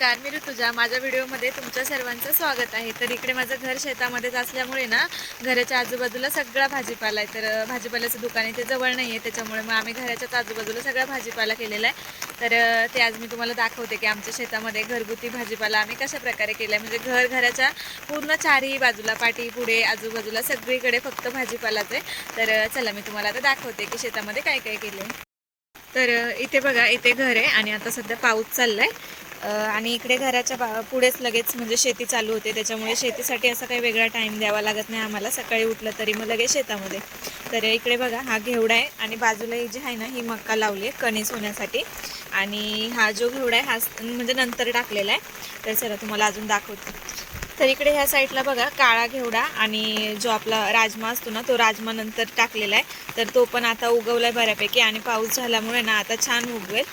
नमस्कार मी ऋतुजा. माझ्या व्हिडिओमध्ये तुमच्या सर्वांचं स्वागत आहे. तर इकडे माझं घर शेतामध्येच असल्यामुळे ना घराच्या आजूबाजूला सगळा भाजीपाला आहे. तर भाजीपाल्याचं दुकान आहे. ते जवळ नाही आहे. त्याच्यामुळे मग आम्ही घराच्याच आजूबाजूला सगळा भाजीपाला केलेला आहे. तर ते आज मी तुम्हाला दाखवते की आमच्या शेतामध्ये घरगुती भाजीपाला आम्ही कशा प्रकारे केला आहे. म्हणजे घर घराच्या पूर्ण चारही बाजूला पाठी पुढे आजूबाजूला सगळीकडे फक्त भाजीपालाच आहे. तर चला मी तुम्हाला आता दाखवते की शेतामध्ये काय काय केलं आहे तर इथे बघा इथे घर आहे आणि आता सध्या पाऊस चाललाय. आणि इकडे घराच्या बा- पुढेच लगेच म्हणजे शेती चालू होते. त्याच्यामुळे शेतीसाठी असा काही वेगळा टाईम द्यावा लागत नाही. आम्हाला सकाळी उठलं तरी मग लगेच शेतामध्ये. तर इकडे बघा हा घेवडा आहे आणि बाजूला ही जी आहे ना ही मक्का लावली आहे कणीस होण्यासाठी. आणि हा जो घेवडा आहे हा म्हणजे नंतर टाकलेला आहे. तर चला तुम्हाला अजून दाखवते. तर इकडे ह्या साईडला बघा काळा घेवडा आणि जो आपला राजमा असतो ना तो राजमा नंतर टाकलेला आहे. तर तो पण आता उगवला आहे बऱ्यापैकी आणि पाऊस झाल्यामुळे ना आता छान उगवेल.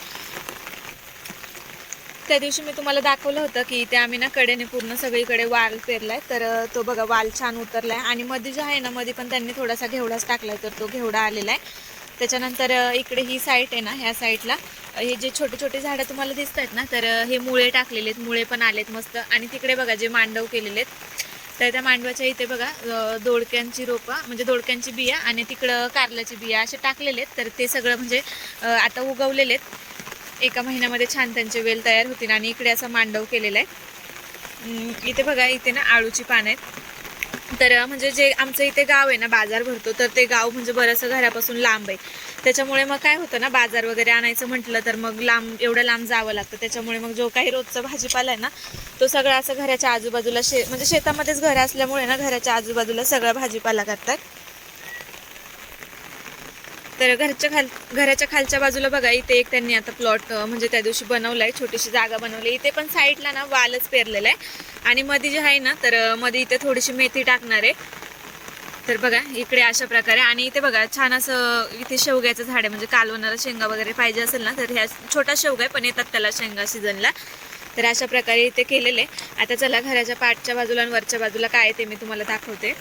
त्या दिवशी मी तुम्हाला दाखवलं होतं की इथे आम्ही ना कडेने पूर्ण सगळीकडे वाल पेरलाय. तर तो बघा वाल छान उतरलाय. आणि मध्ये जो आहे ना मध्ये पण त्यांनी थोडासा घेवडाच टाकलाय तर तो घेवडा आलेला आहे. त्याच्यानंतर इकडे ही साईट आहे ना ह्या साईडला हे जे छोटे छोटे झाडं तुम्हाला दिसत आहेत ना तर हे मुळे टाकलेले आहेत. मुळे पण आलेत मस्त. आणि तिकडे बघा जे मांडव केलेले आहेत. तर त्या मांडवाच्या इथे बघा दोडक्यांची रोपं म्हणजे दोडक्यांची बिया आणि तिकडं कारल्याची बिया असे टाकलेले आहेत. तर ते सगळं म्हणजे आता उगवलेले आहेत. एका महिन्यामध्ये छान त्यांचे वेल तयार होतील आणि इकडे असा मांडव केलेला आहे. इथे बघा इथे ना आळूची पानं आहेत. तर म्हणजे जे आमचं इथे गाव आहे ना बाजार भरतो तर ते गाव म्हणजे बरंचसं घरापासून लांब आहे. त्याच्यामुळे मग काय होतं ना बाजार वगैरे आणायचं म्हटलं तर मग लांब एवढं लांब जावं लागतं. त्याच्यामुळे मग जो काही रोजचा भाजीपाला आहे ना तो सगळा असं घराच्या आजूबाजूला शे म्हणजे शेतामध्येच घर असल्यामुळे ना घराच्या आजूबाजूला सगळा भाजीपाला करतात. तर घरच्या खाल घराच्या खालच्या बाजूला बघा इथे एक त्यांनी आता प्लॉट म्हणजे त्या दिवशी बनवलाय छोटीशी जागा बनवली. इथे पण साईडला ना वालच पेरलेला आहे. आणि मध्ये जे आहे ना तर मध्ये इथे थोडीशी मेथी टाकणार आहे. तर बघा इकडे अशा प्रकारे. आणि इथे बघा छान असं इथे शेवग्याचं झाड आहे. म्हणजे कालवणारा शेंगा वगैरे पाहिजे असेल ना तर ह्या छोटा शेवगा आहे पण येतात त्याला शेंगा सीझनला. तर अशा प्रकारे इथे केलेले आता चला घराच्या पाठच्या बाजूला आणि वरच्या बाजूला काय आहे ते मी तुम्हाला दाखवते.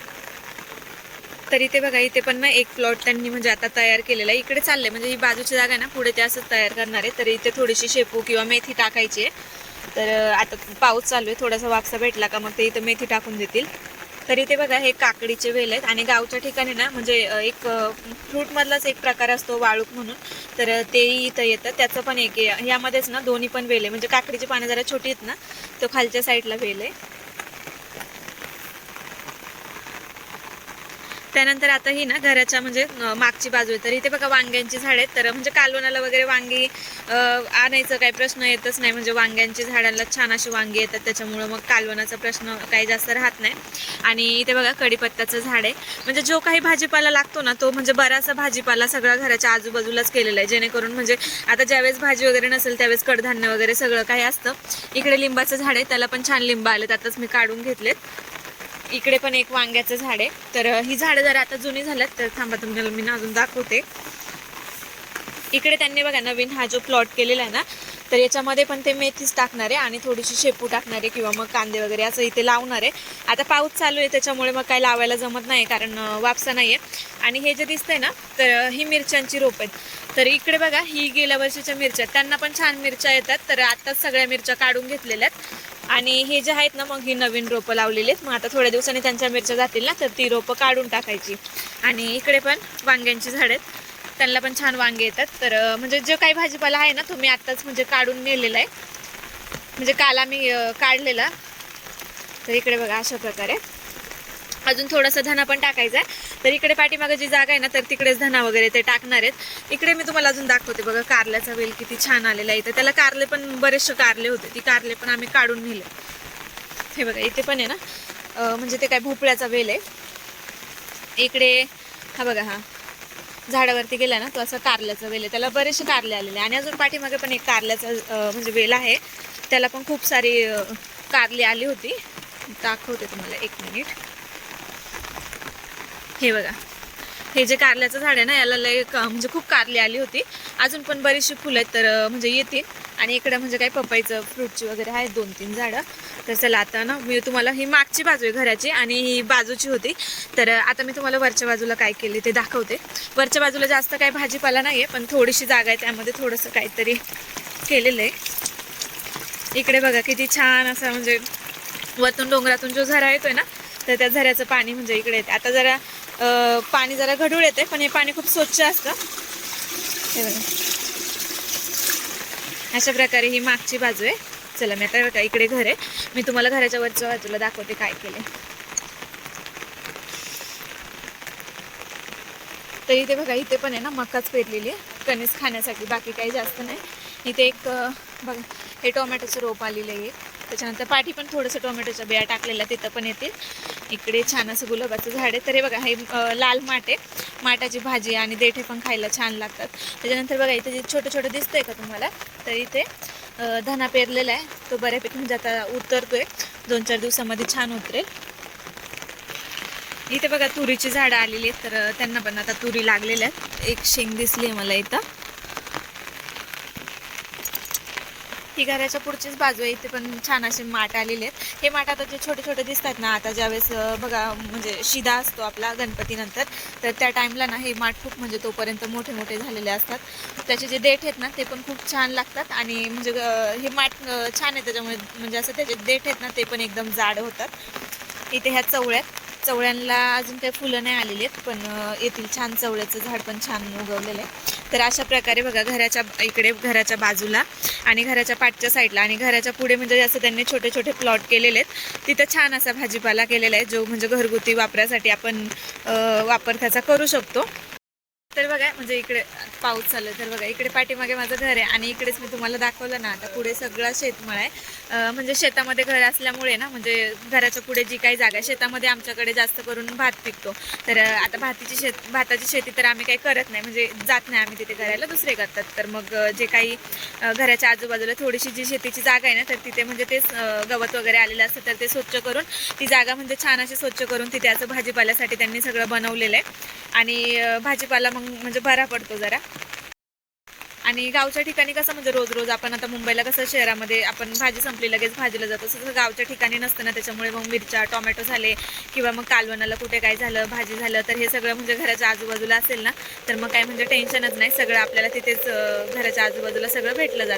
तर इथे बघा इथे पण ना एक प्लॉट त्यांनी म्हणजे आता तयार केलेला आहे. इकडे चाललंय. म्हणजे ही बाजूची जागा आहे ना पुढे ते असं तयार करणार आहे. तर इथे थोडीशी शेपू किंवा मेथी टाकायची आहे. तर आता पाऊस चालू आहे. थोडासा वापसा भेटला का मग ते इथं मेथी टाकून देतील. तर इथे बघा हे काकडीचे वेल आहेत. आणि गावच्या ठिकाणी ना म्हणजे एक फ्रूटमधलाच एक प्रकार असतो वाळूक म्हणून. तर तेही इथं येतं. त्याचं पण एक यामध्येच ना दोन्ही पण वेल आहे. म्हणजे काकडीची पानं जरा छोटी आहेत ना तो खालच्या साईडला वेल आहे. त्यानंतर आता ही ना घराच्या म्हणजे मागची बाजू आहे. तर इथे बघा वांग्यांची झाड आहेत. तर म्हणजे कालवणाला वगैरे वांगी आणायचं काही प्रश्न येतच नाही. म्हणजे वांग्यांची झाडांना छान अशी वांगी येतात. त्याच्यामुळं मग कालवणाचा प्रश्न काही जास्त राहत नाही. आणि इथे बघा कढीपत्त्याचं झाड आहे. म्हणजे जो काही भाजीपाला लागतो ना तो म्हणजे बराचसा भाजीपाला सगळा घराच्या आजूबाजूलाच केलेला आहे. जेणेकरून म्हणजे आता ज्यावेळेस भाजी वगैरे नसेल त्यावेळेस कडधान्य वगैरे सगळं काही असतं. इकडे लिंबाचं झाड आहे. त्याला पण छान लिंब आलेत. आताच मी काढून घेतलेत. इकडे पण एक वांग्याचं झाड आहे. तर ही झाडं जरा आता जुनी झाल्यात तर थांबा तुम्हाला मी ना अजून दाखवते. इकडे त्यांनी बघा नवीन हा जो प्लॉट केलेला आहे ना तर याच्यामध्ये पण ते मेथीच टाकणार आहे आणि थोडीशी शेपू टाकणार आहे किंवा मग कांदे वगैरे असं इथे लावणार आहे. आता पाऊस चालू आहे त्याच्यामुळे मग काय लावायला जमत नाही कारण वापसा नाही आहे आणि हे जे दिसतंय ना तर ही मिरच्यांची रोप आहेत. तर इकडे बघा ही गेल्या वर्षीच्या मिरच्या आहेत. त्यांना पण छान मिरच्या येतात. तर आत्ताच सगळ्या मिरच्या काढून घेतलेल्या आहेत. आणि हे जे आहेत ना मग ही नवीन रोपं लावलेली आहेत. मग आता थोड्या दिवसांनी त्यांच्या मिरच्या जातील ना तर ती रोपं काढून टाकायची. आणि इकडे पण वांग्यांची झाड आहेत. त्यांना पण छान वांगे येतात. तर म्हणजे जो काही भाजीपाला आहे ना तो मी आत्ताच म्हणजे काढून नेलेला आहे. म्हणजे काल आम्ही काढलेला. तर इकडे बघा अशा प्रकारे. अजून थोडासा धना पण टाकायचा आहे. तर इकडे पाठीमागं जी जागा आहे ना तर तिकडेच धना वगैरे ते टाकणार आहेत. इकडे मी तुम्हाला अजून दाखवते बघा कारल्याचा वेल किती छान आलेला आहे इथं. त्याला कारले पण बरेचसे कारले होते ती कारले पण आम्ही काढून नेले. हे बघा इथे पण आहे ना म्हणजे ते काय भोपळ्याचा वेल आहे. इकडे हा बघा हा. झाडावरती गेला ना तो असं कारल्याचा वेल आहे. त्याला बरेचसे कारले आलेले आहे. आणि अजून पाठीमागे पण एक कारल्याचा म्हणजे वेल आहे. त्याला पण खूप सारी कारली आली होती. दाखवते तुम्हाला एक मिनिट. हे बघा. हे जे कारल्याचं झाड आहे ना याला लय म्हणजे खूप कारली आली होती. अजून पण बरीचशी फुलं आहेत तर म्हणजे येतील. आणि इकडे म्हणजे काही पपईचं फ्रूटची वगैरे आहेत दोन तीन झाडं. तर चला आता ना मी तुम्हाला ही मागची बाजू आहे घराची आणि ही बाजूची होती. तर आता मी तुम्हाला वरच्या बाजूला काय केले ते दाखवते. वरच्या बाजूला जास्त काही भाजीपाला नाही आहे पण थोडीशी जागा आहे त्यामध्ये थोडंसं काहीतरी केलेलं आहे. इकडे बघा किती छान असा म्हणजे वरतून डोंगरातून जो झरा येतोय ना तर त्या झऱ्याचं पाणी म्हणजे इकडे येते आता जरा पाणी जरा घडूळ येते पण हे पाणी खूप स्वच्छ असतं. हे बघा. अशा प्रकारे ही मागची बाजू आहे. चला मी आता बघा इकडे घर आहे. मी तुम्हाला घराच्या वरच्या बाजूला दाखवते काय केले तर इथे बघा इथे पण आहे ना मकाच पेरलेली आहे. कणीस खाण्यासाठी बाकी काही जास्त नाही. इथे एक बघा हे टोमॅटोचं रोप आलेलं आहे. त्याच्यानंतर पाठी पण थोडंसं टोमॅटोच्या बिया टाकलेल्या तिथं पण येतील. इकडे छान असं गुलाबाचं झाड आहे. तर हे बघा हे लाल माठ आहे. माठाची भाजी आणि देठे पण खायला छान लागतात. त्याच्यानंतर बघा इथे जे छोटं छोटं दिसतंय का तुम्हाला तर इथे धना पेरलेला आहे. तो बऱ्यापैकी म्हणजे आता उतरतोय. दोन चार दिवसामध्ये छान उतरेल. इथे बघा तुरीची झाडं आलेली आहेत. तर त्यांना पण आता तुरी लागलेल्या आहेत. एक शेंग दिसली आहे मला इथं. ही घराच्या पुढचीच बाजू आहे. इथे पण छान असे माठ आलेले आहेत. हे माठ आता जे छोटे छोटे दिसतात ना आता ज्यावेळेस बघा म्हणजे शिदा असतो आपला गणपतीनंतर तर त्या टाईमला ना हे माठ खूप म्हणजे तोपर्यंत मोठे मोठे झालेले असतात. त्याचे जे देठ आहेत ना ते पण खूप छान लागतात आणि म्हणजे हे माठ छान आहे त्याच्यामुळे म्हणजे असं त्याचे देठ आहेत ना ते पण एकदम जाड होतात. इथे ह्या चवळ्यात चवळ्यांना अजून काही फुलं नाही आलेली आहेत पण येथील छान चवळ्याचं झाड पण छान उगवलेलं आहे. तर अशा प्रकारे बघा घराच्या इकडे घराच्या बाजूला आणि घराच्या पाठच्या साईडला आणि घराच्या पुढे म्हणजे असं त्यांनी छोटे छोटे प्लॉट केलेले आहेत. तिथं छान असा भाजीपाला केलेला आहे जो म्हणजे घरगुती वापरासाठी आपण वापर त्याचा करू शकतो. तर बघा म्हणजे इकडे पाऊस चालू तर बघा इकडे पाठीमागे माझं घर आहे आणि इकडेच मी तुम्हाला दाखवलं ना आता पुढे सगळा शेतमळ आहे. म्हणजे शेतामध्ये घर असल्यामुळे ना म्हणजे घराच्या पुढे जी काही जागा आहे शेतामध्ये आमच्याकडे जास्त करून भात पिकतो. तर आता भातीची शेत भाताची शेती तर आम्ही काही करत नाही म्हणजे जात नाही आम्ही तिथे करायला दुसरे करतात. तर मग जे काही घराच्या आजूबाजूला थोडीशी जी शेतीची जागा आहे ना तर तिथे म्हणजे तेच गवत वगैरे आलेलं असतं तर ते स्वच्छ करून ती जागा म्हणजे छान अशी स्वच्छ करून तिथे असं भाजीपाल्यासाठी त्यांनी सगळं बनवलेलं आहे. आणि भाजीपाला मग म्हणजे बरा पडतो जरा. आणि गावच्या ठिकाणी कसं म्हणजे रोज रोज आपण आता मुंबईला कसं शहरामध्ये आपण भाजी संपली लगेच भाजीला जातो. तसं गावच्या ठिकाणी नसतं ना त्याच्यामुळे मग मिरच्या टोमॅटो झाले किंवा मग कालवणाला कुठे काय झालं भाजी झालं तर हे सगळं म्हणजे घराच्या आजूबाजूला असेल ना तर मग काय म्हणजे टेन्शनच नाही. सगळं आपल्याला तिथेच घराच्या आजूबाजूला सगळं भेटलं जातं.